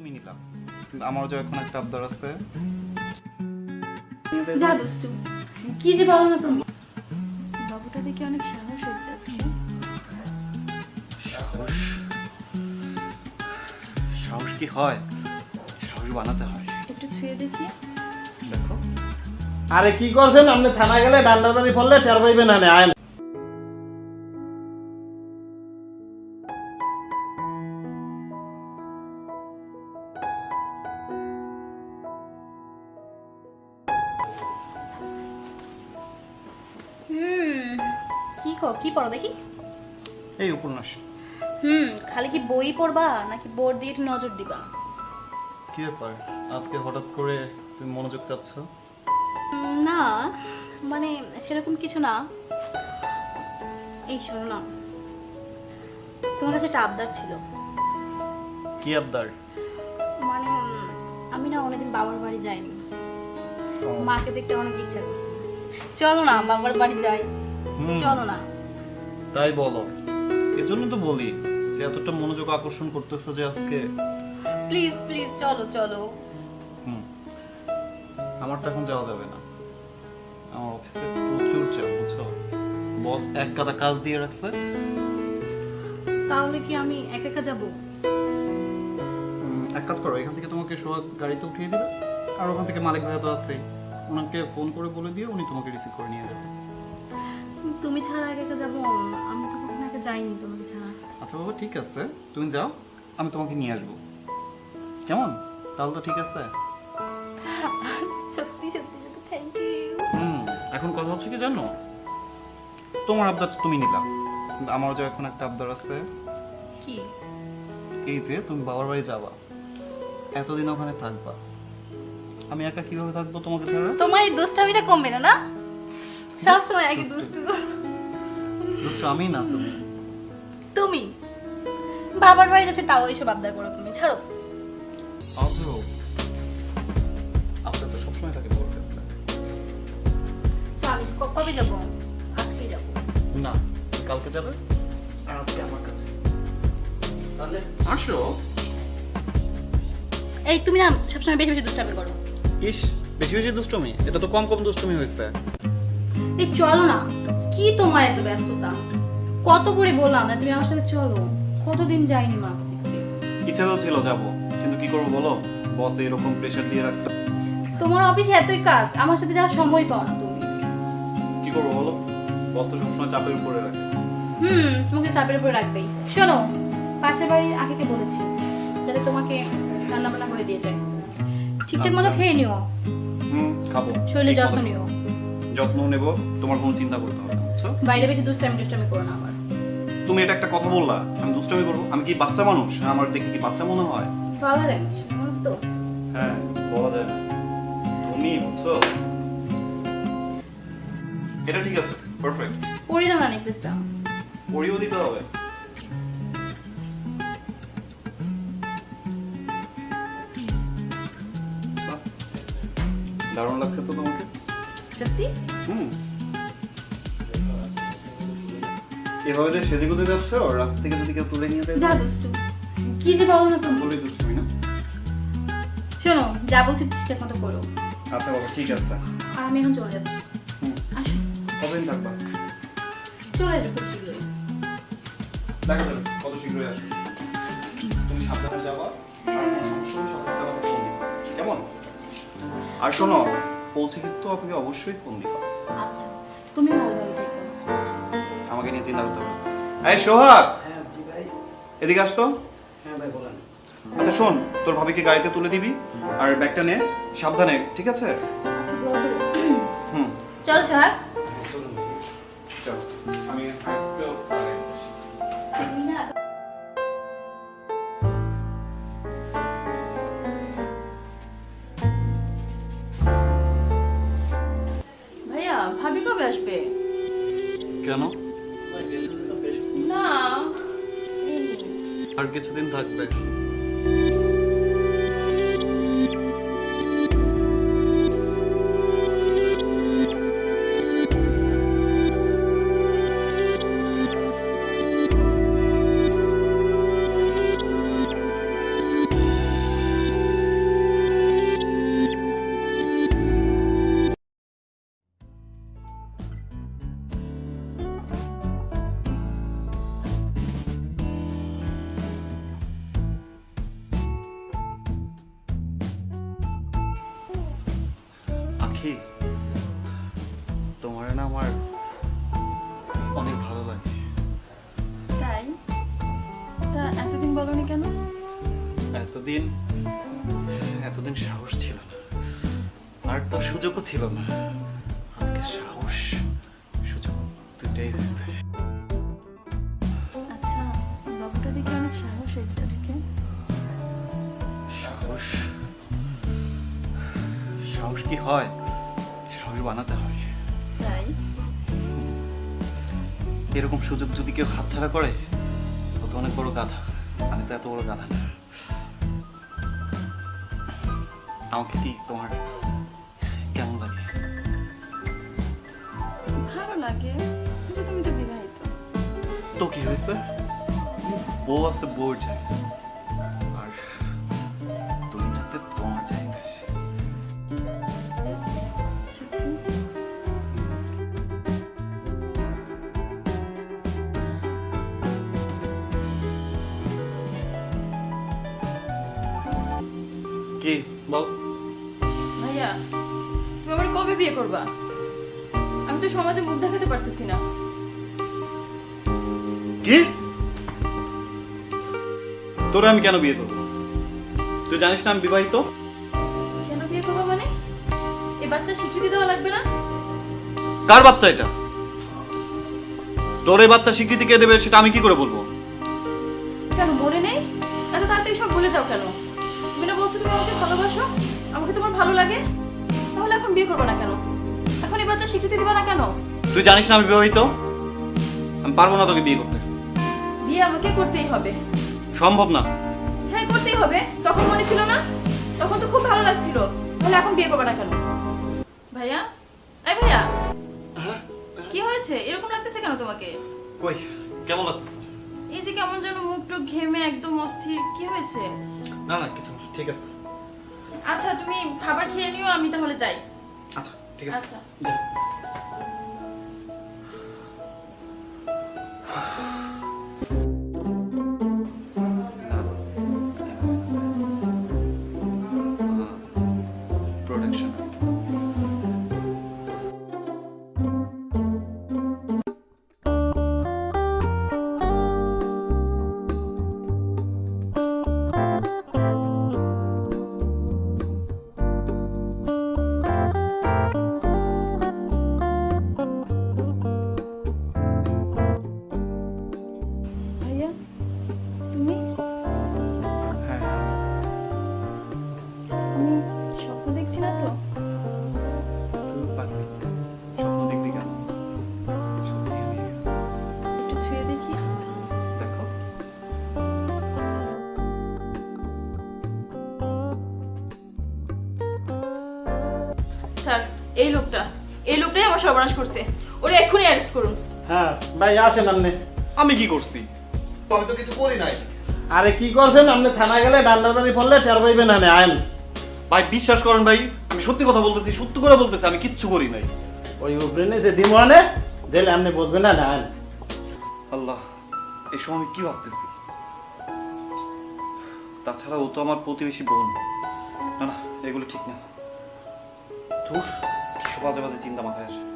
তুমি নিলাম। আমারও যে এখন একটা আবদার আছে। যা দুষ্টু কি যে বলো না তুমি। বাবুটা দেখে অনেক সাহস হয়েছে আজকে। সাহস? সাহস কি হয়? সাহস বানাতে হয়। একটু ছুঁয়ে দেখি। দেখো। আরে কি করছেন? আপনি থানা গেলে ডান্ডার বাড়ি পড়লে টের পাইবেন না আয় হুম কি কর কি পড়ো দেখি? এই উপন্যাস। হুম খালি কি বই পড়বা নাকি বোর্ড দিয়ে একটু নজর দিবা? কি ব্যাপার? আজকে হঠাৎ করে তুমি মনোযোগ চাচ্ছ? না মানে সেরকম কিছু না। এই শোনো না তোমার কাছে একটা আবদার ছিল। কি আবদার? মানে আমি না অনেকদিন বাবার বাড়ি যাইনি। মাকে দেখতে অনেক ইচ্ছা করছে। চলো না বাবার বাড়ি যাই। চলো না। তাই বলো। এজন্য তো বলি যে এতটা মনোযোগ আকর্ষণ করতেছো যে আজকে প্লিজ প্লিজ চলো চলো। আমার তো এখন যাওয়া যাবে না। আমার অফিসে প্রচুর চাপ বুঝছ? বস এক গাদা কাজ দিয়ে রাখছে। তাহলে কি আমি একা একা যাব? এক কাজ করো এখান থেকে তোমাকে সোহাগ গাড়িতে উঠিয়ে দিবে। আর ওখান থেকে মালিক ভাইয়া তো আছেই। ওনাকে ফোন করে বলে দিয়ে উনি তোমাকে রিসিভ করে নিয়ে যাবে। তুমি ছাড়া একা একা যাব আমি তো কখনো একা যাইনি তোমাকে ছাড়া। আচ্ছা বাবা ঠিক আছে। তুমি যাও আমি তোমাকে নিয়ে আসব। কেমন? তাহলে তো ঠিক আছে। সত্যি সত্যি থ্যাংক ইউ হুম এখন কথা হচ্ছে কি জানো? তোমার আবদার তো তুমি নিলাম কিন্তু আমারও যে এখন একটা আবদার আছে। কি? এই যে তুমি বাবার বাড়ি যাবা। এতদিন ওখানে থাকবা। আমি একা কীভাবে থাকব তোমাকে ছাড়া? তোমার এই দুষ্টামিটা কমবে না না? সবসময় একই দুষ্টু। দুষ্টু। আমি না তুমি? তুমি? বাবার বাড়ি যাচ্ছে তাও এইসব আবদার করো তুমি ছাড়ো। আজও আপনার তো সবসময় থাকে বড় কাছে চল আমি কবে যাব? আজকেই যাব। না কালকে যাবে? আর আজকে আমার কাছে। তাহলে আসো। এই তুমি না সবসময় বেশি বেশি দুষ্টামি করো। ইস বেশি বেশি দুষ্টমি? এটা তো কম কম দুষ্টমি হয়েছে। এই চলো না। কি তোমার এত ব্যস্ততা? কত করে বললাম না তুমি আমার সাথে চলো। কতদিন যাইনি মা ইচ্ছা তো ছিল যাব। কিন্তু কি করব বলো? বস এরকম প্রেশার দিয়ে রাখছে। তোমার অফিসে এতই কাজ আমার সাথে যাওয়ার সময় পাও না তুমি। কি করব বলো? বস তো সবসময় চাপের উপরে রাখে। হুম তোমাকে চাপের উপরে রাখবেই। শোনো পাশের বাড়ির আঁকিকে বলেছি যাতে তোমাকে রান্না বান্না করে দিয়ে যায়। ঠিকঠাক মতো। খেয়ে নিও। হুম খাব। শরীরে যত্ন নিও। যত্ন নেব তোমার কোনো চিন্তা করতে হবে না বুঝছ? বাইরে বেশি দুষ্টামি দুষ্টামি করো না আবার। তুমি এটা একটা কথা বললা আমি দুষ্টমি করব। আমি কি বাচ্চা মানুষ? আমার দেখে কি বাচ্চা মনে হয়? বুঝতো হ্যাঁ বলা যায় না। তুমি বুঝছ? এটা ঠিক আছে পারফেক্ট পরে দাও না নেকলেসটা পরিও দিতে হবে। দারুণ লাগছে তো তোমাকে। সত্যি? হুম। এভাবে যে সেজে গুজে যাচ্ছে আর রাস্তা থেকে যদি কেউ তুলে নিয়ে যায় যা দুষ্টু। কি যে বলো না তুমি। বলেই দুষ্টুমি না। শোনো যা বলছি ঠিকঠাক মতো করো। আচ্ছা বাবা ঠিক আছে। আর আমি এখন চলে যাচ্ছি। আসো। কতদিন থাকবা? চলে যাব শীঘ্রই। দেখা যাবে কত শীঘ্রই আসবে। তুমি সাবধানে যাবা। আর শোনো পৌঁছে কিন্তু আপনাকে অবশ্যই ফোন দিবা। আচ্ছা তুমি ভালোভাবে দেখো। আমাকে নিয়ে চিন্তা করতে হবে এই সোহাগ! হ্যাঁ জি ভাই। এদিকে আসতো? হ্যাঁ ভাই বলেন। আচ্ছা শোন তোর ভাবিকে গাড়িতে তুলে দিবি আর ব্যাগটা নে সাবধানে ঠিক আছে? আচ্ছা হুম। চল সোহাগ। ভাবি কবে আসবে? কেন? না। আর কিছুদিন থাকবে। কি তোমার না আমার অনেক ভালো লাগে। তাই? তা এতদিন বলনি কেন? এতদিন এতদিন সাহস ছিল না। আর তো সুযোগও ছিল না। আজকে সাহস সুযোগ দুটাই হয়েছে। আচ্ছা বাবুটা দেখে অনেক সাহস হয়েছে আজকে। সাহস সাহস কি হয়? সাহস বানাতে হয়। তাই? এরকম সুযোগ যদি কেউ হাতছাড়া করে ও তো অনেক বড় গাধা। আমি তো এত বড় গাধা না। আমাকে কি তোমার কেমন লাগে? ভালো লাগে কিন্তু তুমি তো বিবাহিত। তো কি হয়েছে? বউ আসতে বউর চাই বিয়ে করবা? আমি তো সমাজে মুখ দেখাতে পারতেছি না। কি? তোরে আমি কেন বিয়ে করব? তুই জানিস না আমি বিবাহিত? কেন বিয়ে করবা মানে? এই বাচ্চা স্বীকৃতি দেওয়া লাগবে না? কার বাচ্চা এটা? তোর এই বাচ্চা স্বীকৃতি কে দেবে সেটা আমি কি করে বলব? কেন মনে নেই? এত তাড়াতাড়ি সব ভুলে যাও কেন? তুমি না বলছো তুমি আমাকে ভালোবাসো? আমাকে তোমার ভালো লাগে? এখন বিয়ে করব না কেন? এখন এই বাচ্চা স্বীকৃতি দিবা না কেন? তুই জানিস না আমি বিবাহিত? আমি পারব না তোকে বিয়ে করতে। বিয়ে আমাকে করতেই হবে। সম্ভব না। হ্যাঁ করতেই হবে। তখন মনে ছিল না? তখন তো খুব ভালো লাগছিল। তাহলে এখন বিয়ে করবে না কেন? ভাইয়া? এই ভাইয়া? কি হয়েছে? এরকম লাগতেছে কেন তোমাকে? কই কেমন লাগতেছে? এই যে কেমন যেন মুখ টুক ঘেমে একদম অস্থির। কি হয়েছে? না না কিছু ঠিক আছে। আচ্ছা তুমি খাবার খেয়ে নিও আমি তাহলে যাই। আচ্ছা ঠিক আছে আচ্ছা। আমার সর্বনাশ করছে। ওরে এক্ষুনি অ্যারেস্ট করুন। হ্যাঁ ভাই আসেন আপনি। আমি কি করছি? আমি তো কিছু করি নাই। আরে কি করছেন? আপনি থানা গেলে ডান্ডার বাড়ি পড়লে টের পাইবেন না আইন। ভাই বিশ্বাস করেন ভাই আমি সত্যি কথা বলতেছি সত্যি করে বলতেছি আমি কিচ্ছু করি নাই। ওই উপরে নিচে দিমনে দিলে আপনি বুঝবেন না আইন। আল্লাহ এই সময় আমি কি ভাবতেছি? তাছাড়া ও তো আমার প্রতিবেশী বোন। না না এগুলো ঠিক না। ধুর। বাজে বাজে চিন্তা মাথায় আসে